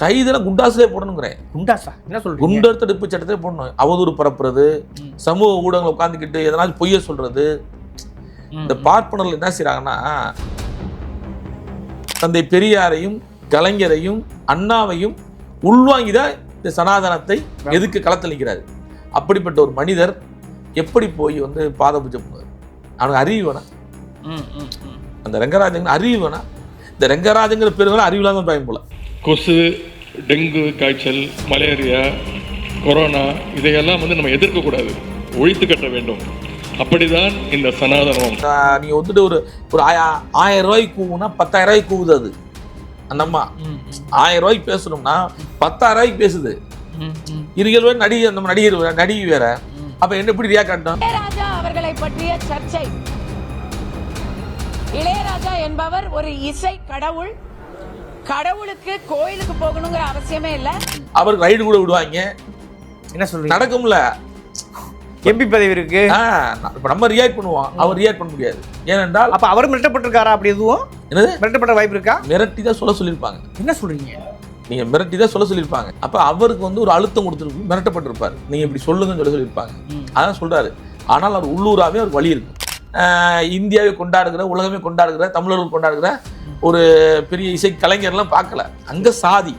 கைதில் குண்டாசிலே போடணுங்கிறேன். குண்டாசா? என்ன சொல்றீங்க? குண்டர் தடுப்பு சட்டத்தை போடணும். அவதூறு பரப்புறது. சமூக ஊடகங்கள் உட்காந்துக்கிட்டு எதனாச்சும் பொய்ய சொல்றது. இந்த பார்ப்பனர்கள் என்ன செய்றாங்கன்னா தந்தை பெரியாரையும் கலைஞரையும் அண்ணாவையும் உள்வாங்கி தான் இந்த சனாதனத்தை எதுக்கு களத்தில் நிற்கிறாரு அப்படிப்பட்ட ஒரு மனிதர் எப்படி போய் வந்து பாத பூஜை பண்ணுவார்? அவனுக்கு அறிவு வேணாம். ம், ம், ம். அந்த ரங்கராஜங்க அறிவு வேணாம். இந்த ரங்கராஜங்கிற பேருங்களும் அறிவு இல்லாத பயம் போல. கொசு டெங்கு காய்ச்சல் மலேரியா கொரோனா இதையெல்லாம் வந்து நம்ம எதிர்க்கக்கூடாது ஒழித்து கட்ட வேண்டும். அப்படிதான் இந்த சனாதனம். நீங்க வந்துட்டு ஒரு ஒரு ஆய- ஆயிரம் ரூபாய்க்கு கூவுனா பத்தாயிரம் ரூபாய்க்கு கூவுது அது. அந்த அம்மா. ஆயிரம் ரூபாய்க்கு பேசணும்னா பத்தாயிரம் ரூபாய்க்கு பேசுது. இருபது ரூபாய் நடிகை அந்த நடிகர் வேற, நடிகை வேற. அப்ப என்ன எப்படி ரியா காட்டும் இளையராஜா அவர்களை பற்றிய சர்ச்சை. இளையராஜா என்பவர் ஒரு இசை கடவுள். கடவுளுக்கு கோயிலுக்கு போகணுங்கிற அவசியமே இல்ல. அவருக்கு ரைடு கூட விடுவாங்க. என்ன சொல்றீங்க? நடக்கும்ல. எம்பி பதவி இருக்கு. இப்ப நம்ம ரியாக்ட் பண்ணுவோம். அவர் ரியாக்ட் பண்ண முடியாது. ஏனென்றால் அப்ப அவர் மிரட்டப்பட்டிருக்காரா அப்படி எதுவும்? என்னது? மிரட்டப்பட்ட வாய்ப்பு இருக்கா? மிரட்டி தான் சொல்ல சொல்லியிருப்பாங்க. என்ன சொல்றீங்க? நீங்க மிரட்டி தான் சொல்ல சொல்லியிருப்பாங்க. அப்ப அவருக்கு வந்து ஒரு அழுத்தம் கொடுத்துருக்கு மிரட்டப்பட்டிருப்பாரு. நீங்க இப்படி சொல்லுங்கன்னு சொல்ல சொல்லியிருப்பாங்க. அதான் சொல்றாரு. ஆனால் அவர் உள்ளூராவே ஒரு வழி இருக்கு. ஆஹ் இந்தியாவை கொண்டாடுகிற உலகமே கொண்டாடுகிற தமிழர்கள் கொண்டாடுகிற ஒரு பெரிய இசை கலைஞர்லாம் பார்க்கல. அங்க சாதி.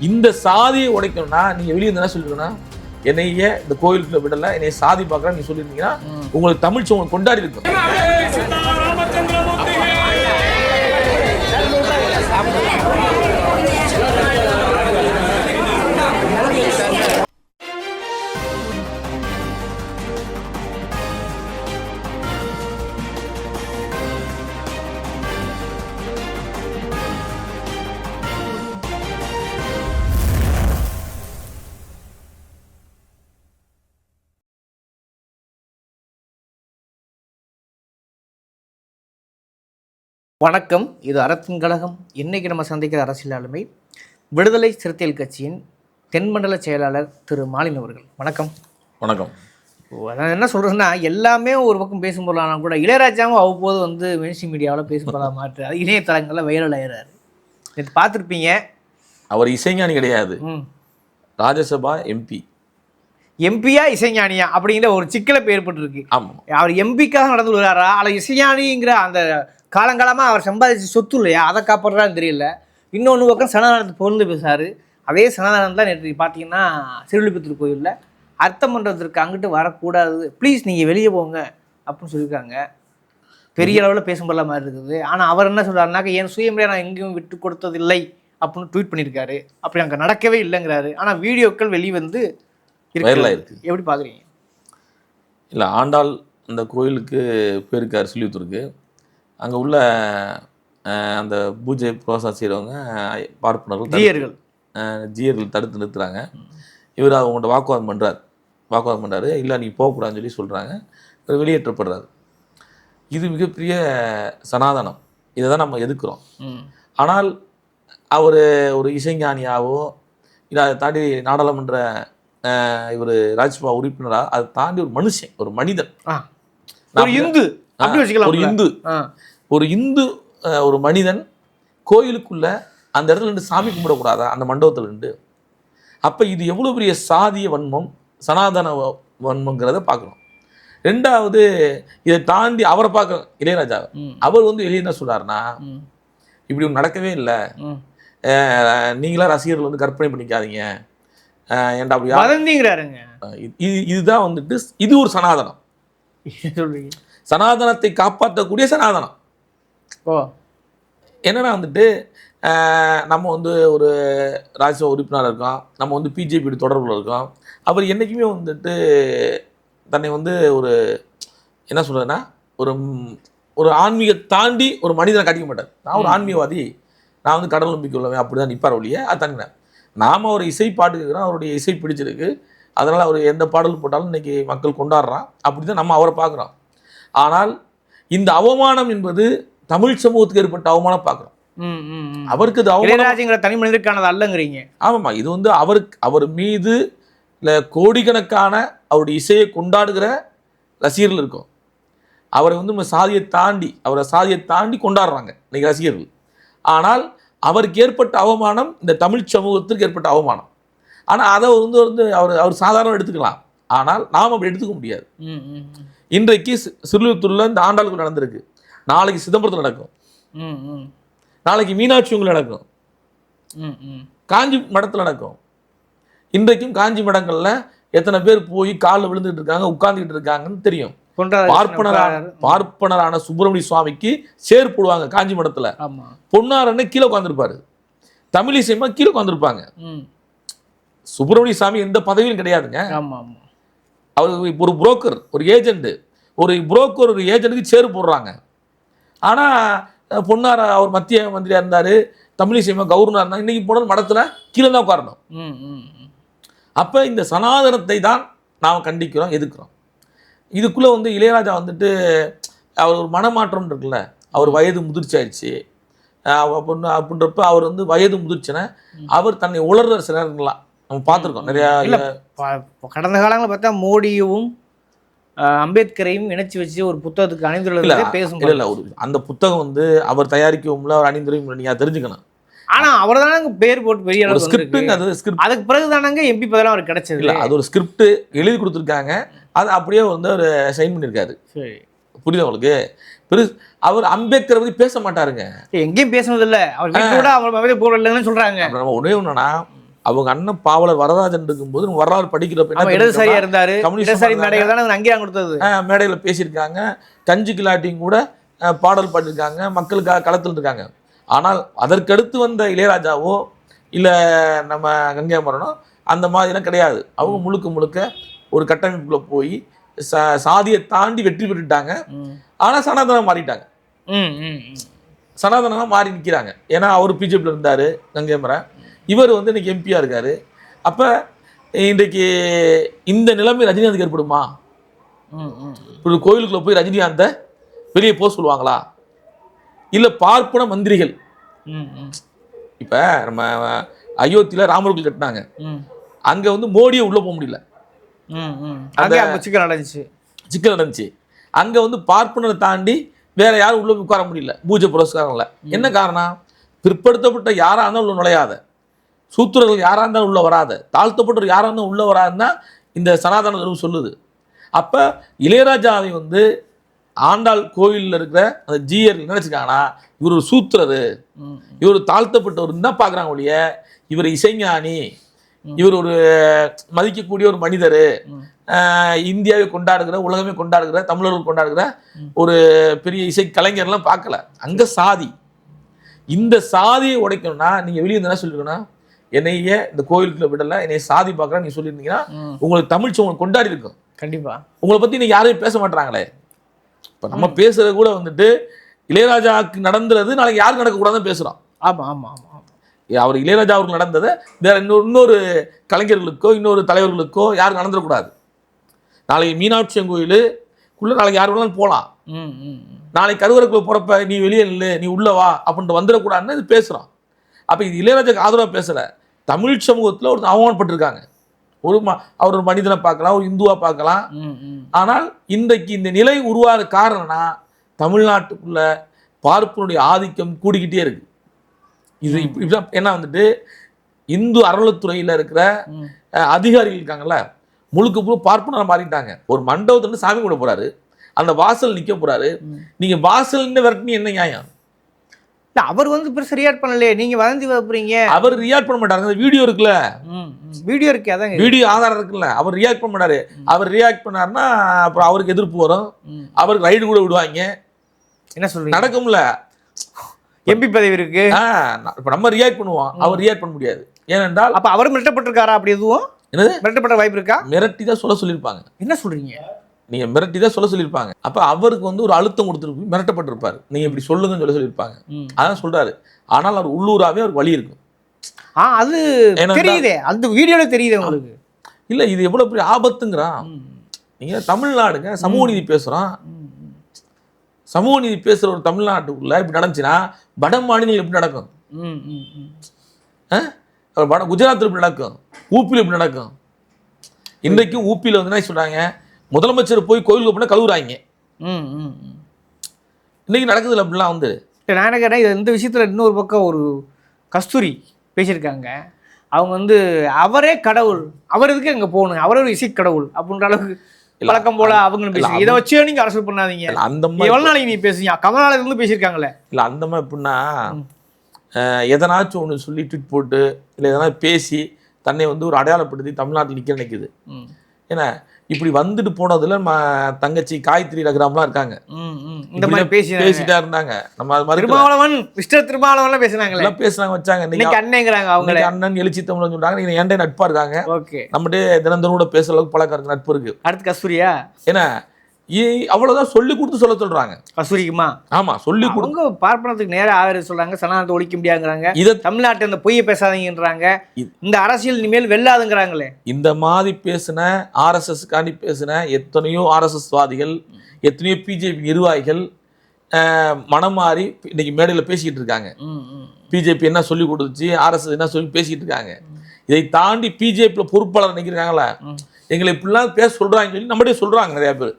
இந்த சாதியை உடைக்கணும்னா நீங்க வெளியே என்ன சொல்லிருக்கணும் என்னைய இந்த கோயிலுக்குள்ள விடல என்னைய சாதி பார்க்கறேன் நீங்க சொல்லியிருந்தீங்கன்னா உங்களுக்கு தமிழ் சமூகம் கொண்டாடி இருக்கும் வணக்கம். இது அறத்தின் கழகம். இன்னைக்கு நம்ம சந்திக்கிற அரசியல் ஆளுமை விடுதலை சிறுத்தைகள் கட்சியின் தென்மண்டல செயலாளர் திரு மாலின் அவர்கள். வணக்கம். வணக்கம். அதான் என்ன சொல்றதுன்னா எல்லாமே ஒரு பக்கம் பேசும் பொருளானா கூட இளையராஜாவும் அவ்வப்போது வந்து மெயின்ஸ்ட்ரீம் மீடியாவில் பேசும் பொருளாக மாற்று. அது இணையதளங்களில் வைரல் ஆயிடுறாரு நேற்று பார்த்துருப்பீங்க. அவர் இசைஞானி கிடையாது. ராஜ்யசபா எம்பி எம்பியா இசைஞானியா அப்படிங்கிற ஒரு சிக்கலை ஏற்பட்டிருக்கு. ஆமா. அவர் எம்பிக்காக நடந்து வருவாரா? அல்ல இசைஞானிங்கிற அந்த காலங்காலமாக அவர் சம்பாதிச்ச சொத்து இல்லையா? அதை காப்பாடுறான்னு தெரியல. இன்னொன்று பக்கம் சனாதனத்தை பொருந்து பேசுறாரு அதே சனாதனம் தான் நேற்று பார்த்தீங்கன்னா சிறுவில்லிபுத்தூர் கோயிலில் அர்த்தம் பண்ணுறதுக்கு அங்கிட்டு வரக்கூடாது. ப்ளீஸ் நீங்கள் வெளியே போங்க அப்படின்னு சொல்லியிருக்காங்க. பெரிய அளவில் பேசும் போல மாதிரி இருக்குது. ஆனால் அவர் என்ன சொல்றாருனாக்க என் சுயமுறையை நான் எங்கேயும் விட்டு கொடுத்ததில்லை அப்படின்னு ட்வீட் பண்ணியிருக்காரு. அப்படி அங்கே நடக்கவே இல்லைங்கிறாரு. ஆனால் வீடியோக்கள் வெளியே வந்து Viral ஆயிருக்கு. எப்படி பார்க்குறீங்க இல்லை ஆண்டாள் அந்த கோயிலுக்கு போயிருக்கார் சில்லிபுத்தூருக்கு. அங்கே உள்ள அந்த பூஜை புரோசா செய்கிறவங்க பார்ப்பனர்கள் ஜீயர்கள். ஜீயர்கள் தடுத்து நிறுத்துறாங்க. இவர் அவங்கள்ட்ட வாக்குவாதம் பண்ணுறார் வாக்குவாதம் பண்ணுறாரு இல்லை நீ போகக்கூடாதுன்னு சொல்லி சொல்கிறாங்க இவர் வெளியேற்றப்படுறாரு. இது மிகப்பெரிய சனாதனம். இதை தான் நம்ம எதுக்குறோம் ஆனால் அவர் ஒரு இசைஞானியாவோ இல்லை அதை தாண்டி நாடாளுமன்ற இவர் ராஜ்யசபா உறுப்பினரா அதை தாண்டி ஒரு மனுஷன் ஒரு மனிதன். ஒரு இந்து. அப்படி வச்சுக்கலாம் ஒரு இந்து. ஒரு இந்து ஒரு மனிதன் கோயிலுக்குள்ள அந்த இடத்துல நின்று சாமி கும்பிடக்கூடாதா? அந்த மண்டபத்துல நின்று. அப்போ இது எவ்வளோ பெரிய சாதிய வன்மம் சனாதன வன்மங்கிறத பார்க்குறோம் ரெண்டாவது இதை தாண்டி அவரை பார்க்குறோம் இளையராஜா. அவர் வந்து வெளியே என்ன சொல்றாருன்னா இப்படி ஒன்று நடக்கவே இல்லை. ம். நீங்களா ரசிகர்கள் வந்து கற்பனை பண்ணிக்காதீங்க. ஏன்டா அப்படி இதுதான் வந்துட்டு இது ஒரு சனாதனம். சொல்றீங்க? சனாதனத்தை காப்பாற்றக்கூடிய சனாதனம். ஓ. என்னன்னா வந்துட்டு நம்ம வந்து ஒரு ராஜ்யசபா உறுப்பினராக இருக்கோம். நம்ம வந்து பிஜேபி தொடர்பில் இருக்கோம். அவர் என்றைக்குமே வந்துட்டு தன்னை வந்து ஒரு என்ன சொல்றதுன்னா ஒரு ஒரு ஆன்மீக தாண்டி ஒரு மனிதனை காட்டிக்க மாட்டார். நான் ஒரு ஆன்மீகவாதி. நான் வந்து கடவுள் நம்பிக்கை உள்ளவன் அப்படி தான் நிற்பார் ஒழிய அது தனின நாம் ஒரு இசை பாட்டு கேட்குறோம் அவருடைய இசை பிடிச்சிருக்கு. அதனால் அவர் எந்த பாடல் போட்டாலும் இன்னைக்கு மக்கள் கொண்டாடுறான். அப்படி தான் நம்ம அவரை பார்க்குறோம். ஆனால் இந்த அவமானம் என்பது தமிழ் சமூகத்துக்கு ஏற்பட்ட அவமானம் பார்க்குறோம். ம், ம், ம். அவருக்கு இது அவமானம் இளையராஜங்கிற தனி மனிதருக்கானது அல்லங்கிறீங்க. ஆமாம்மா இது வந்து அவருக்கு அவர் மீது இல்லை கோடிக்கணக்கான அவருடைய இசையை கொண்டாடுகிற ரசிகர்கள் இருக்கும். அவரை வந்து நம்ம சாதியை தாண்டி அவரை சாதியை தாண்டி கொண்டாடுறாங்க இன்னைக்கு ரசிகர்கள். ஆனால் அவருக்கு ஏற்பட்ட அவமானம் இந்த தமிழ் சமூகத்திற்கு ஏற்பட்ட அவமானம். ஆனால் அதை வந்து வந்து அவர் அவர் சாதாரண எடுத்துக்கலாம். ஆனால் நாம் அப்படி எடுத்துக்க முடியாது. ம் ம் ம். இன்றைக்கு சிறுவத்தூரில் இந்த ஆண்டாளுக்கு நடந்திருக்கு. நாளைக்கு சிதம்பரத்தில் நடக்கும். ம் ம். நாளைக்கு மீனாட்சி உங்களை நடக்கும். ம் ம். காஞ்சி மடத்தில் நடக்கும். இன்றைக்கும் காஞ்சி மடங்களில் எத்தனை பேர் போய் காலில் விழுந்துட்டு இருக்காங்க உட்கார்ந்துக்கிட்டு இருக்காங்கன்னு தெரியும். பார்ப்பனரான பார்ப்பனரான சுப்பிரமணிய சுவாமிக்கு சேர் போடுவாங்க காஞ்சி மடத்தில். ஆமா. பொன்னாரன்னு கீழே உட்காந்துருப்பாரு தமிழிசைமா கீழே உட்காந்துருப்பாங்க ம். சுப்பிரமணிய சாமி எந்த பதவியும் கிடையாதுங்க. ஆமா ஆமா அவர் இப்போ ஒரு புரோக்கர் ஒரு ஏஜென்ட் ஒரு புரோக்கர் ஒரு ஏஜென்ட்டுக்கு சேர் போடுறாங்க. ஆனால் பொன்னார அவர் மத்திய மந்திரியாக இருந்தார் தமிழிசைமா கவர்னராக இருந்தாங்க இன்றைக்கி போனது மடத்தில் கீழே தான் உட்காரணும். அப்போ இந்த சனாதனத்தை தான் நாம் கண்டிக்கிறோம் எதிர்க்கிறோம். இதுக்குள்ளே வந்து இளையராஜா வந்துட்டு அவர் ஒரு மனமாற்றம் இருக்குல்ல. அவர் வயது முதிர்ச்சி ஆயிடுச்சு அப்படின்னு அப்படின்றப்ப அவர் வந்து வயது முதிர்ச்சின அவர் தன்னை உளர்ற சிலர்களாம் நம்ம பார்த்துருக்கோம். நிறையா இல்ல கடந்த காலங்களில் பார்த்தா மோடியும் அம்பேத்கரையும் இணைச்சு வச்சு ஒரு புத்தகத்துக்கு இல்ல அணிந்துள்ளதே பேசும் இல்ல இல்ல ஒரு அந்த புத்தகம் வந்து அவர் தயாரிக்கவும்ல அவர் அணிந்துரையும் நீங்க அதை தெரிஞ்சுக்கணும். ஆனா அவர் தானங்க பேர் போட்டு பெரிய ஸ்கிரிப்டுங்க வந்திருக்கு. அது ஸ்கிரிப்ட் அதுக்கு பிறகு தானங்க எம்பி பதவிலாம் அவருக்கு கிடைச்சது. இல்ல அது ஒரு ஸ்கிரிப்ட் எழுதி கொடுத்துருக்காங்க. அது அப்படியே வந்து அவர் சைன் பண்ணியிருக்காரு. சரி. புரியுதா உங்களுக்கு? பெருசு அவர் அம்பேத்கரை பத்தி பேச மாட்டாருங்க. எங்கேயும் பேசுனது இல்ல அவர் கூட அவர் போடலன்னு சொல்றாங்க. அப்புறம் நம்ம ஒண்ணே ஒண்ணுனா அவங்க அண்ணன் பாவலர் வரராஜன் இருக்கும்போது வரலாறு படிக்கிறப்ப இடதுசாரியா இருந்தாரு. இடதுசாரி. மேடைகள் தானே அங்கீகாரம் கொடுத்தது. மேடையில் பேசியிருக்காங்க. கஞ்சி கிலாட்டியும் கூட பாடல் பாடியிருக்காங்க. மக்களுக்காக களத்தில் இருக்காங்க. ஆனால் அதற்கடுத்து வந்த இளையராஜாவோ இல்லை நம்ம கங்கை மரணம் அந்த மாதிரிலாம் கிடையாது. அவங்க முழுக்க முழுக்க ஒரு கட்டமைப்புக்குள்ள போய் சா சாதியை தாண்டி வெற்றி பெற்றுட்டாங்க. ஆனால் சனாதனம் மாறிட்டாங்க. சனாதனமாக மாறி நிற்கிறாங்க ஏன்னா அவர் பிஜேபியில் இருந்தார் கங்கை மரன் இவர் வந்து இன்னைக்கு எம்பியாக இருக்கார். அப்போ இன்றைக்கு இந்த நிலைமை ரஜினிகாந்துக்கு ஏற்படுமா. ஒரு கோயிலுக்குள்ள போய் ரஜினிகாந்தை வெளியே போக சொல்லுவாங்களா? இல்லை பார்ப்பன மந்திரிகள். இப்போ நம்ம அயோத்தியில் ராமர் கோயில் கட்டினாங்க. அங்கே வந்து மோடியை உள்ளே போக முடியல. சிக்கல் நடந்துச்சு. சிக்கல் நடந்துச்சு. அங்கே வந்து பார்ப்பனரை தாண்டி வேற யாரும் உள்ளே உட்கார முடியல. பூஜை புரஸ்காரங்கள என்ன காரணம்? பிற்படுத்தப்பட்ட யாராக இருந்தாலும் உள்ள நுழையாத. சூத்திரர்கள் யாராக இருந்தாலும் உள்ளே வராத. தாழ்த்தப்பட்டவர் யாராக இருந்தாலும் உள்ளே வராதுன்னா இந்த சனாதன தர்மம் சொல்லுது. அப்போ இளையராஜாவை வந்து ஆண்டாள் கோயிலில் இருக்கிற அந்த ஜீயர் நினச்சிக்காங்கன்னா இவர் ஒரு சூத்திரரு. இவர் தாழ்த்தப்பட்டவர் தான் பார்க்குறாங்க ஒழிய இவர் இசைஞானி. இவர் ஒரு மதிக்கக்கூடிய ஒரு மனிதர். இந்தியாவை கொண்டாடுகிற உலகமே கொண்டாடுகிற தமிழர்கள் கொண்டாடுகிற ஒரு பெரிய இசை கலைஞர்லாம் பார்க்கல. அங்கே சாதி. இந்த சாதியை உடைக்கணும்னா நீங்கள் வெளியே என்ன சொல்லிருக்கணும்? என்னைய இந்த கோயிலுக்குள்ள விடல என்னைய சாதி பார்க்கறேன் நீங்க சொல்லியிருந்தீங்கன்னா. உங்களுக்கு தமிழ் சமூகம் கொண்டாடி இருக்கும். கண்டிப்பா. உங்களை பத்தி நீங்க யாரையும் பேச மாட்டாங்களே இப்ப நம்ம பேசுறது கூட வந்துட்டு இளையராஜாவுக்கு நடந்துறது நாளைக்கு யாருக்கு நடக்கக்கூடாதுன்னு பேசுறோம். ஆமா ஆமா ஆமா. அவர் இளையராஜா அவர்கள் நடந்ததை வேற இன்னொரு இன்னொரு கலைஞர்களுக்கோ இன்னொரு தலைவர்களுக்கோ யாரும் நடந்துடக்கூடாது. நாளைக்கு மீனாட்சி கோயிலுக்குள்ள நாளைக்கு யார் வேணாலும் போகலாம். நாளைக்கு கருவறைக்குள்ள போறப்ப நீ வெளியே நில்லு நீ உள்ள வா அப்படின்ட்டு வந்துடக்கூடாதுன்னு இது பேசுறோம். அப்ப இது இளையராஜாக்கு ஆதரவா பேசல. தமிழ் சமூகத்துல ஒரு அவமானப்பட்டிருக்காங்க. ஒரு ம அவர் ஒரு மனிதனை பார்க்கலாம் ஒரு இந்துவா பார்க்கலாம். ஆனால் இன்றைக்கு இந்த நிலை உருவாக காரணம்னா தமிழ்நாட்டுக்குள்ள பார்ப்பனுடைய ஆதிக்கம் கூடிக்கிட்டே இருக்கு. இது இப்படி இப்படிதான் என்ன வந்துட்டு இந்து அறநிலைத்துறையில் இருக்கிற அதிகாரிகள் இருக்காங்கல்ல முழுக்க முழு பார்ப்பனர் மாறிட்டாங்க. ஒரு மண்டபத்துல சாமி கூட போறாரு. அந்த வாசல் நிக்க போறாரு. நீங்க வாசல் விரட்டினி என்ன நியாயம்? அவர் வந்து பெருசு ரியாக்ட் பண்ணலையே. நீங்க வதந்தி வரப்புறீங்க அவர் ரியாக்ட் பண்ண மாட்டாரு. அந்த வீடியோ இருக்குல்ல. வீடியோ இருக்கு அதாங்க. வீடியோ ஆதாரம் இருக்குல்ல? அவர் ரியாக்ட் பண்ண மாட்டாரு. அவர் ரியாக்ட் பண்ணாருன்னா அப்புறம் அவருக்கு எதிர்ப்பு வரும். அவருக்கு ரைடு கூட விடுவாங்க. என்ன சொல்றீங்க? நடக்கும்ல? எம்பி பதவி இருக்கு. இப்ப நம்ம ரியாக்ட் பண்ணுவோம். அவர் ரியாக்ட் பண்ண முடியாது. ஏனென்றால் அப்ப அவர் மிரட்டப்பட்டிருக்காரா அப்படி எதுவும்? என்னது? மிரட்டப்பட்ட வாய்ப்பு இருக்கா? மிரட்டி தான் சொல்ல சொல்லியிருப்பாங்க. என்ன சொல்றீங்க? நீங்க மிரட்டி தான் சொல்ல சொல்லியிருப்பாங்க. அப்ப அவருக்கு வந்து ஒரு அழுத்தம் கொடுத்துருக்கு மிரட்டப்பட்டிருப்பாரு. நீங்க இப்படி சொல்லுங்கன்னு சொல்ல சொல்லியிருப்பாங்க. அதான் சொல்றாரு. ஆனால் அவர் உள்ளூராவே அவருக்கு வழி இருக்கும் ஆ அது தெரியுதே. அந்த வீடியோல தெரியுதே உங்களுக்கு. இல்ல இது எவ்வளவு பெரிய ஆபத்துங்கிறான் ம், நீங்க தமிழ்நாடுங்க சமூக நீதி பேசுறோம். ம், ம். சமூக நீதி பேசுற ஒரு தமிழ்நாட்டுக்குள்ள இப்படி நடந்துச்சுன்னா வட மாநிலங்கள் எப்படி நடக்கும்? வட குஜராத்தில் எப்படி நடக்கும்? ஊப்பியில் எப்படி நடக்கும்? இன்றைக்கும் ஊப்பியில் வந்து என்ன சொல்றாங்க? முதலமைச்சர் போய் கோயிலுக்கு போனால் கழுவுறாங்க. இன்னைக்கு நடக்குதுல்ல அப்படிலாம் வந்து. இல்ல, நான் என்ன கேட்டேன் இது இந்த விஷயத்துல இன்னொரு பக்கம் ஒரு கஸ்தூரி பேசியிருக்காங்க. அவங்க வந்து அவரே கடவுள் அவர் எதுக்கு அங்கே போகணும்? அவரே ஒரு இசை கடவுள் அப்படின்ற அளவுக்கு இல்ல, பழக்கம் போல அவங்க இல்ல, இதை வச்சு நீங்க அரசியல் பண்ணாதீங்க. இல்ல, அந்த மாதிரி எவ்வளவு நாளைக்கு நீ பேசுறீங்க கமல்நாள் இருந்து பேசியிருக்காங்களே. இல்லை அந்த மாதிரி எப்படின்னா எதனாச்சும் ஒன்று சொல்லி ட்வீட் போட்டு இல்லை எதனா பேசி தன்னை வந்து ஒரு அடையாளப்படுத்தி தமிழ்நாட்டில் நிற்க நினைக்குது. ஏன்னா இப்படி வந்துட்டு போனதுல நம்ம தங்கச்சி காயத்ரி ரகுராம்லாம் இருக்காங்க. இந்த மாதிரி பேசி பேசிட்டா இருந்தாங்க. நம்ம அது மாதிரி திருமாவளவன் மிஸ்டர் திருமாவளவன் பேசுனாங்களே. எல்லாம் பேசுனாங்க வச்சாங்க. இன்னைக்கு அண்ணேங்கிறாங்க அவங்களே. இன்னைக்கு அண்ணன் எழுச்சி தமிழ் சொல்றாங்க. நீங்க ஏன்டே நட்பா இருக்காங்க. ஓகே. நம்மகிட்ட தினந்தோறும் கூட பேசுற அளவுக்கு பழக்கம் இருக்கு நட்பு இருக்கு. அடுத்து கஸ்தூரியா? ஏன்னா அவ்வளவுதான் சொல்லி கொடுத்து சொல்ல சொல்றாங்க. கஸ்தூரிக்குமா ஆமா சொல்லி கொடுத்து அவங்க பார்ப்பனத்துக்கு நேரா ஆதரவு சொல்றாங்க சனாதனத்தை ஒழிக்க முடியாதுங்கிறாங்க. இத தமிழ்நாட்டு அந்த பொய்யை பேசாதீங்கன்றாங்க. இந்த அரசியல் இனிமேல் வெல்லாதுங்கிறாங்களே. இந்த மாதிரி பேசின ஆர்எஸ்எஸ் காண்டி பேசின எத்தனையோ ஆர்எஸ்எஸ் வாதிகள் எத்தனையோ பிஜேபி நிர்வாகிகள் மனம் மாறி இன்னைக்கு மேடையில் பேசிக்கிட்டு இருக்காங்க. பிஜேபி என்ன சொல்லி கொடுத்துச்சு ஆர்எஸ்எஸ் என்ன சொல்லி பேசிக்கிட்டு இருக்காங்க. இதை தாண்டி பிஜேபியில் பொறுப்பாளர் நினைக்கிறாங்களா எங்களை இப்படிலாம் பேச சொல்றாங்கன்னு சொல்லி நம்மகிட்டே சொல்றாங்க நிறைய பேர்.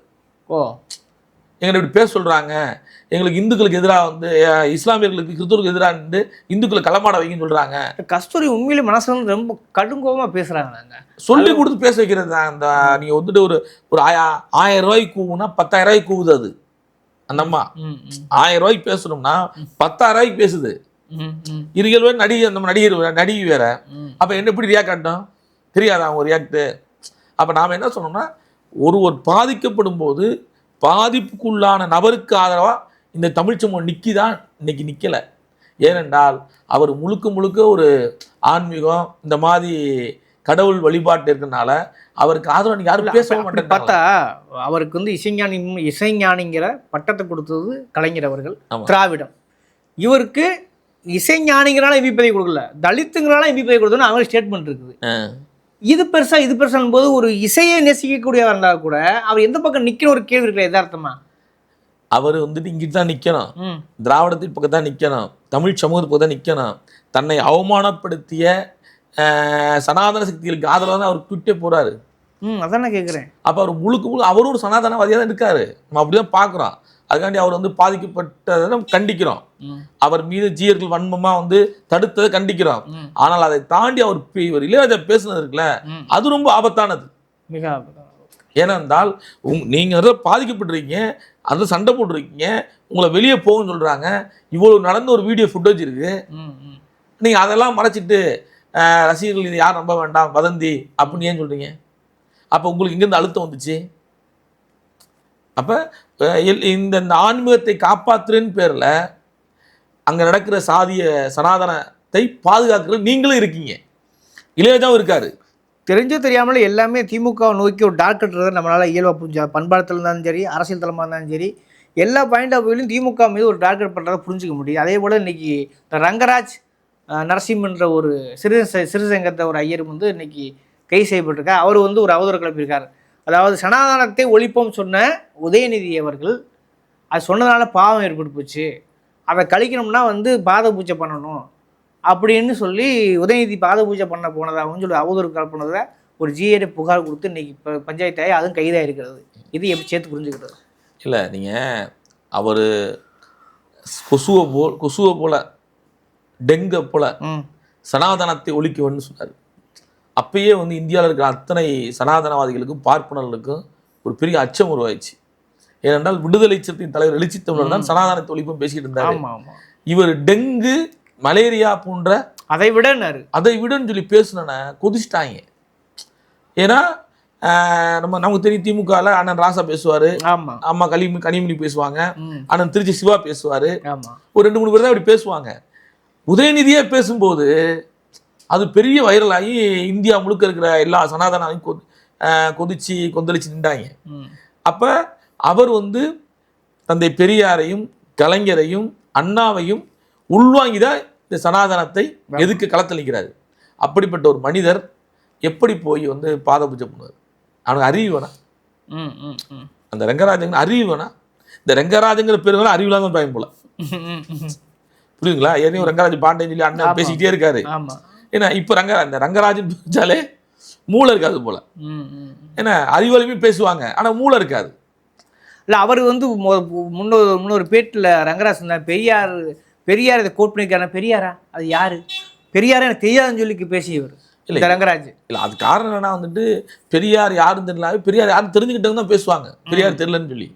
ஓ எங்களை இப்படி பேச சொல்றாங்க. எங்களுக்கு இந்துக்களுக்கு எதிராக வந்து இஸ்லாமியர்களுக்கு கிறிஸ்துவர்களுக்கு எதிராக இருந்து இந்துக்களை களமாட வைங்கன்னு சொல்றாங்க. கஸ்தூரி உண்மையிலே மனசுல இருந்து ரொம்ப கடுங்கோவமா பேசுறாங்க நாங்க சொல்லி கொடுத்து பேச வைக்கிறது தான் அந்த நீங்க வந்துட்டு ஒரு ஒரு ஆயா- ஆயிரம் ரூபாய்க்கு கூவுனா பத்தாயிரம் ரூபாய்க்கு கூவுது அது. அந்த அம்மா. ஆயிரம் ரூபாய்க்கு பேசணும்னா பத்தாயிரம் ரூபாய்க்கு பேசுது. இருகள் வேறு நடிகை அந்த நடிகர் வேற, நடிகை வேற. அப்ப என்ன எப்படி ரியாக்ட் ஆகட்டும்? தெரியாதா அவங்க ரியாக்ட் அப்ப நாம என்ன சொன்னோம்னா ஒருவர் பாதிக்கப்படும் போது பாதிப்புக்குள்ளான நபருக்கு ஆதரவா இந்த தமிழ் சமூகம் நிக்கிதான் இன்னைக்கு நிக்கல. ஏனென்றால் அவர் முழுக்க முழுக்க ஒரு ஆன்மீகம் இந்த மாதிரி கடவுள் வழிபாட்டு இருக்கனால அவருக்கு ஆதரவு யாரும் பேச மாட்டேன் பார்த்தா அவருக்கு வந்து இசைஞானி இசைஞானிங்கிற பட்டத்தை கொடுத்தது கலைஞர் அவர்கள். திராவிடம். இவருக்கு இசைஞானிங்கிறால எம்பி பதவி கொடுக்கல தலித்துங்கிறால எம்பி பதவி கொடுத்தோன்னு அவங்க ஸ்டேட்மெண்ட் இருக்குது. இது பெருசா இது பெருசான் போது ஒரு இசையை நேசிக்கக்கூடியவர் இருந்தா கூட அவர் எந்த பக்கம் நிக்கிற ஒரு கேள்வி இருக்கிற யதார்த்தமா? அவர் வந்துட்டு இங்கிட்டு தான் நிக்கணும். ம். திராவிடத்தின் பக்கம் தான் நிற்கணும் தமிழ் பக்கம் தான் நிற்கணும் தன்னை அவமானப்படுத்திய சனாதன சக்திகளுக்கு ஆதரவாக தான் அவர் ட்விட்டே போறாரு. ம் அதான் நான் கேட்குறேன் அப்போ அவர் முழுக்க முழுக்க அவரும் ஒரு சனாதனவாதியாக தான் இருக்காரு. நம்ம அப்படிதான் பார்க்குறோம் அதுக்காண்டி அவர் வந்து பாதிக்கப்பட்டதை நம்ம கண்டிக்கிறோம். அவர் மீது ஜீயர்கள் வன்மமா வந்து தடுத்ததை கண்டிக்கிறோம். ஆனால் அதை தாண்டி அவர் இவர் இளையராஜா பேசுனது இருக்குல்ல. அது ரொம்ப ஆபத்தானது. மிக ஏனென்றால் உங் நீங்கள் பாதிக்கப்பட்டிருக்கீங்க அதில் சண்டை போட்டிருக்கீங்க உங்களை வெளியே போகுன்னு சொல்கிறாங்க இவ்வளோ நடந்த ஒரு வீடியோ ஃபுட்டேஜ் இருக்கு. ம் ம். நீங்கள் அதெல்லாம் மறைச்சிட்டு ரசிகர்கள் இதை யாரும் நம்ப வேண்டாம் வதந்தி அப்படின்னு ஏன் சொல்கிறீங்க அப்போ உங்களுக்கு இங்கேருந்து அழுத்தம் வந்துச்சு? அப்போ இந்த ஆன்மீகத்தை காப்பாற்றுறேன்னு பேரில் அங்கே நடக்கிற சாதிய சனாதனத்தை பாதுகாக்கிறது நீங்களும் இருக்கீங்க. இளையராஜாவும் இருக்கார். தெரிஞ்சோ தெரியாமலே எல்லாமே திமுக நோக்கி ஒரு டார்க் கட்டுறதை நம்மளால் இயல்பாக புரிஞ்சா பண்பாடத்தில் இருந்தாலும் சரி அரசியல் தளமாக இருந்தாலும் சரி எல்லா பாயிண்ட் ஆஃப் வியூலையும் திமுக மீது ஒரு டார்கெட் பண்ணுறதை புரிஞ்சிக்க முடியும். அதே போல் இன்றைக்கி இந்த ரங்கராஜ் நரசிம்ன்ற நரசிம்மன்ற ஒரு சிறு சிறுசங்கத்தை ஒரு ஐயரும் வந்து இன்றைக்கி கை செய்யப்பட்டிருக்கார். அவர் வந்து ஒரு அவதூறு கிளப்பியிருக்கார். அதாவது சனாதனத்தை ஒழிப்போம் சொன்ன உதயநிதி அவர்கள் அது சொன்னதுனால பாவம் ஏற்பட்டு போச்சு. அதை கழிக்கணும்னா வந்து பாத பூஜை பண்ணணும் அப்படின்னு சொல்லி உதயநிதி பாத பூஜை பண்ண போனதாகவும் சொல்லி அவதூறு கலப்பினதை ஒரு ஜிஏட புகார் கொடுத்து இன்னைக்கு இப்போ பஞ்சாயத்தாயி அதுவும் கைதாக இருக்கிறது இது எப்படி சேர்த்து புரிஞ்சுக்கிறது? இல்லை நீங்கள் அவர் கொசுவை போல் கொசுவை போல டெங்கை போல சனாதனத்தை ஒழிக்கணும்னு சொன்னார். அப்பயே வந்து இந்தியாவில் இருக்கிற அத்தனை சனாதனவாதிகளுக்கும் பார்ப்பனர்களுக்கும் ஒரு பெரிய அச்சம் உருவாயிடுச்சு. ஏனென்றால் விடுதலை சிறுத்தையின் தலைவர் எழுச்சி தமிழர் தான் சனாதனத்தை ஒழிப்பும் பேசிக்கிட்டு இருந்தார். இவர் டெங்கு மலேரியா போன்ற அதை விடனாரு. அதை விடன்னு சொல்லி பேசுனன கொதிச்சிட்டாங்க. ஏன்னா நம்ம நமக்கு தெரியும் திமுகவில் அண்ணன் ராசா பேசுவார் அம்மா கலிமி கனிமொழி பேசுவாங்க அண்ணன் திருச்சி சிவா பேசுவார். ஒரு ரெண்டு மூணு பேர் தான் அப்படி பேசுவாங்க. உதயநிதியே பேசும்போது அது பெரிய வைரலாகி இந்தியா முழுக்க இருக்கிற எல்லா சனாதனாவையும் கொ கொதிச்சு கொந்தளிச்சு நின்றாங்க. அப்போ அவர் வந்து தந்தை பெரியாரையும் கலைஞரையும் அண்ணாவையும் உள்வாங்கி தான் இந்த சனாதனத்தை எதுக்கு களத்தில் நிற்கிறாரு அப்படிப்பட்ட ஒரு மனிதர் எப்படி போய் வந்து பாத பூஜை பண்ணுவார்? அவனுக்கு அறிவு வேணாம். அந்த ரங்கராஜங்க அறிவு வேணாம். இந்த ரங்கராஜங்கிற பேர் வேணா அறிவு இல்லாமல் பயம் போல. புரியுதுங்களா? ஏற்கனவே ரங்கராஜ் பாண்டேன்னு சொல்லி அண்ணன். பேசிக்கிட்டே இருக்காரு. ஏன்னா இப்போ ரங்க இந்த ரங்கராஜன் பேச்சாலே மூளை இருக்காது போல. ஏன்னா அறிவாளியுமே பேசுவாங்க ஆனா மூளை இருக்காது. இல்லை அவர் வந்து முன்னொரு முன்னொரு பேட்டில் ரங்கராஜ் சொன்னார் பெரியார் பெரியார் இதை கோட் பண்ணியிருக்காரு பெரியாரா? அது யாரு? பெரியாரா எனக்கு தெரியாதுன்னு சொல்லி பேசியவர் இல்லை. ரங்கராஜ் இல்லை அது காரணம் என்னன்னா வந்துட்டு பெரியார் யாருன்னு தெரியல பெரியார் யாரும் தெரிஞ்சுக்கிட்டவங்க தான் பேசுவாங்க பெரியார் தெரியலன்னு சொல்லி.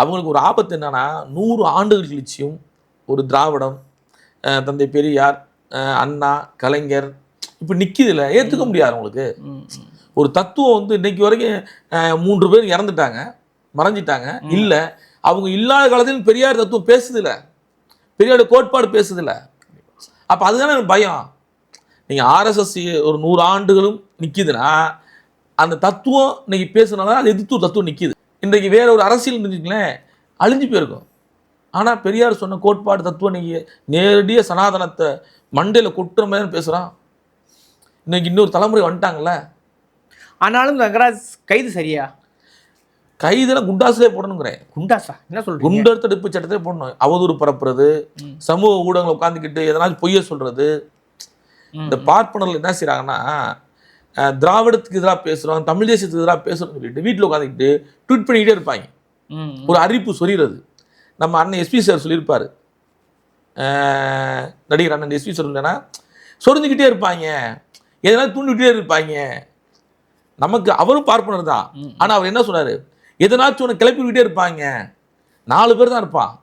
அவங்களுக்கு ஒரு ஆபத்து என்னன்னா நூறு ஆண்டுகள் கழிச்சியும் ஒரு திராவிடம் தந்தை பெரியார் அண்ணா கலைஞர் இப்போ நிற்கிதுல ஏற்றுக்க முடியாது அவங்களுக்கு. ஒரு தத்துவம் வந்து இன்னைக்கு வரைக்கும் மூன்று பேர் இறந்துட்டாங்க மறைஞ்சிட்டாங்க. இல்லை அவங்க இல்லாத காலத்தில் பெரியார் தத்துவம் பேசுதில்ல பெரியாரோட கோட்பாடு பேசுதில்ல அப்போ அதுதானே பயம். நீங்கள் ஆர்எஸ்எஸ் ஒரு நூறு ஆண்டுகளும் நிற்கிதுன்னா அந்த தத்துவம் இன்னைக்கு பேசுனால அது எதிர்த்து தத்துவம் நிற்கிது இன்றைக்கு வேற ஒரு அரசியல் இருந்துச்சுங்களேன் அழிஞ்சு போயிருக்கும். ஆனால் பெரியார் சொன்ன கோட்பாடு தத்துவம் நீங்கள் நேரடியாக சனாதனத்தை மண்டையில் கொட்டுற மாதிரி பேசுகிறான் இன்னைக்கு இன்னொரு தலைமுறை வந்துட்டாங்கல்ல? ஆனாலும் ரங்கராஜ் கைது சரியா? கைதில் குண்டாசிலே போடணுங்கிறேன். குண்டாசா? என்ன சொல்றீங்க? குண்டர் தடுப்பு சட்டத்தை போடணும். அவதூறு பரப்புறது. சமூக ஊடகங்களை உட்காந்துக்கிட்டு எதனாச்சும் பொய்ய சொல்றது. இந்த பார்ப்பனர்கள் என்ன செய்றாங்கன்னா அஹ், திராவிடத்துக்கு எதிராக பேசுகிறோம் தமிழ் தேசத்துக்கு எதிராக பேசுகிறோம்னு சொல்லிட்டு வீட்டில் உட்காந்துக்கிட்டு ட்வீட் பண்ணிக்கிட்டே இருப்பாங்க. ஒரு அறிவிப்பு சொல்லிடுறது நம்ம அண்ணன் எஸ்பி சார் சொல்லியிருப்பார். நடிகர் அண்ணன் எஸ்பி சார் இல்லைன்னா சொரிஞ்சுக்கிட்டே இருப்பாங்க. எதனால தூண்டிக்கிட்டே இருப்பாங்க? நமக்கு அவரும் பார்ப்பனர் தான். ஆனால் அவர் என்ன சொன்னார் எதனாச்சும் ஒன்று கிளப்பி விட்டுட்டே இருப்பாங்க. நாலு பேர் தான் இருப்பான்.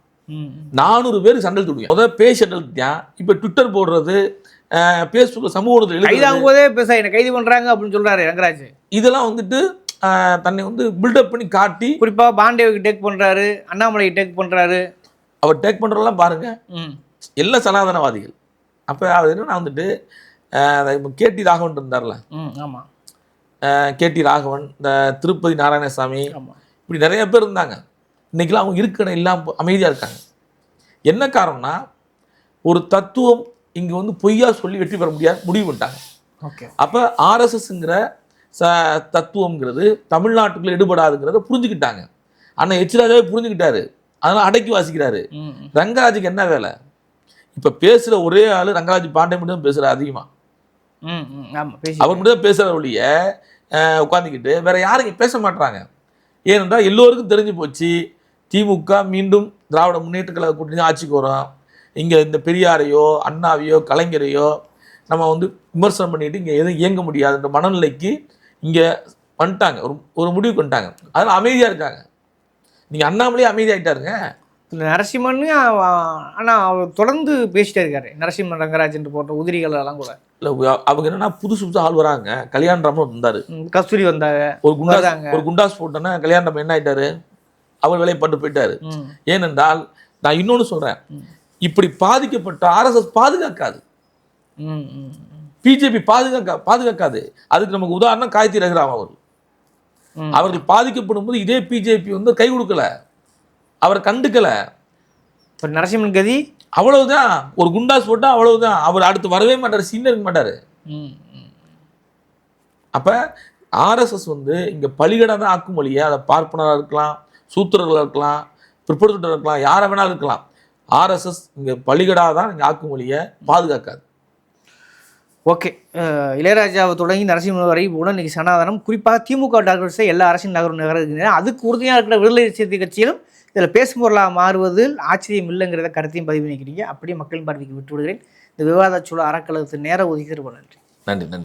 நானூறு பேர் சண்டல் துடுவேன். முதல்ல பேஜ் சண்டல் தான் இப்போ ட்விட்டர் போடுறது ஃபேஸ்புக் சமூக ஊடகத்தில் கைதாகும் போதே பேச என்ன கைது பண்றாங்க அப்படின்னு சொல்றாரு ரங்கராஜ். இதெல்லாம் வந்துட்டு தன்னை வந்து பில்டப் பண்ணி காட்டி குறிப்பா பாண்டேவுக்கு டேக் பண்றாரு அண்ணாமலைக்கு டேக் பண்றாரு. அவர் டேக் பண்ணுறதெல்லாம் பாருங்க. ம். எல்லாம் சனாதனவாதிகள். அப்போ அவர் என்னன்னா வந்துட்டு கேடி ராகவன் இருந்தார்ல. ம் ஆமா. அஹ், கேடி ராகவன் இந்த திருப்பதி நாராயணசாமி இப்படி நிறைய பேர் இருந்தாங்க. இன்னைக்கெல்லாம் அவங்க இருக்கிற இல்லாமல் அமைதியாக இருக்காங்க. என்ன காரணம்னா ஒரு தத்துவம் இங்கே வந்து பொய்யா சொல்லி வெற்றி பெற முடியாது முடிவு பண்ணிட்டாங்க. ஓகே. அப்போ ஆர்எஸ்எஸ்ங்கிற ச தத்துவங்கிறது தமிழ்நாட்டுக்குள்ள எடுபடாதுங்கிறத புரிஞ்சுக்கிட்டாங்க. அண்ணன் எச்ராஜாவே புரிஞ்சுக்கிட்டாரு. அதனால் அடக்கி வாசிக்கிறாரு. ரங்கராஜுக்கு என்ன வேலை? இப்போ பேசுகிற ஒரே ஆள் ரங்கராஜ் பாண்டே மட்டும் தான் பேசுகிறார் அதிகமாக அவர் மட்டும் தான் பேசுகிற ஒழிய உட்காந்துக்கிட்டு வேற யாரும் பேச மாட்றாங்க. ஏனென்றால் எல்லோருக்கும் தெரிஞ்சு போச்சு திமுக மீண்டும் திராவிட முன்னேற்ற கழக கூட்டணி ஆட்சிக்கு வரும் இங்கே இந்த பெரியாரையோ அண்ணாவையோ கலைஞரையோ நம்ம வந்து விமர்சனம் பண்ணிட்டு இங்கே எதுவும் இயங்க முடியாதுன்ற மனநிலைக்கு இங்கே வந்துட்டாங்க. ஒரு ஒரு முடிவுக்கு வந்துட்டாங்க. அதனால் அமைதியாக இருக்காங்க. நீங்கள் அண்ணாமலையே அமைதியாகிட்டாருங்க இந்த நரசிம்மன் ஆனா அவர் தொடர்ந்து பேசிட்டே இருக்காரு. நரசிம்மன் ரங்கராஜ் என்று போட்ட உதிரிகள் எல்லாம் கூட. இல்லை அவங்க என்னன்னா புதுசு புதுசாக ஆள் வராங்க. கல்யாண ராமன் இருந்தார் ம், கஸ்தூரி வந்தாங்க. ஒரு குண்டாஸ் வராங்க. ஒரு குண்டாஸ் போட்டோன்னா கல்யாண ராமன் என்ன ஆயிட்டாரு? அவர் வேலையை பட்டு போயிட்டாரு. ஏனென்றால் நான் இன்னொன்று சொல்கிறேன் இப்படி பாதிக்கப்பட்ட ஆர்எஸ்எஸ் பாதுகாக்காது. பிஜேபி பாதுகாக்க பாதுகாக்காது. அதுக்கு நமக்கு உதாரணம் காயத்ரி ரகுராம் அவர். அவர்கள் பாதிக்கப்படும் போது இதே பிஜேபி வந்து கை கொடுக்கல. அவரை கண்டுக்கல. நரசிம்மன் கதி? அவ்வளவுதான். ஒரு குண்டாஸ் போட்டா அவ்வளவுதான். அவர் அடுத்து வரவே மாட்டார் சீன் இருக்க மாட்டாரு. அப்ப ஆர்எஸ்எஸ் வந்து இங்க பலிகடை தான் ஆக்கும் வழியே அதை பார்ப்பனராக இருக்கலாம் சூத்திரர்களாக இருக்கலாம் பிற்படுத்தர் இருக்கலாம் யாரை வேணாலும் இருக்கலாம். ஆர்எஸ்எஸ் இங்க பலிகடா தான் இங்க ஆக்கும் வழியை பாதுகாக்காது. ஓகே. இளையராஜாவை தொடங்கி நரசிம்மன் வரை போல இன்னைக்கு சனாதனம். குறிப்பாக திமுக டாக்டர்ஸை எல்லா அரசின் நகரும் நகர்கிறது அதுக்கு உறுதியாக இருக்கிற விடுதலை சிறுத்தை கட்சியிலும் இதில் பேசும் பொருளாக மாறுவதில் ஆச்சரியம் இல்லைங்கிறத கருத்தையும் பதிவு பண்ணிக்கிறீங்க. அப்படியே மக்களின் பார்வைக்கு விட்டு விடுகிறேன். இந்த விவாதச் சூழல் அறக்கழகத்தின் நேர ஒதுக்கி நன்றி. நன்றி நன்றி.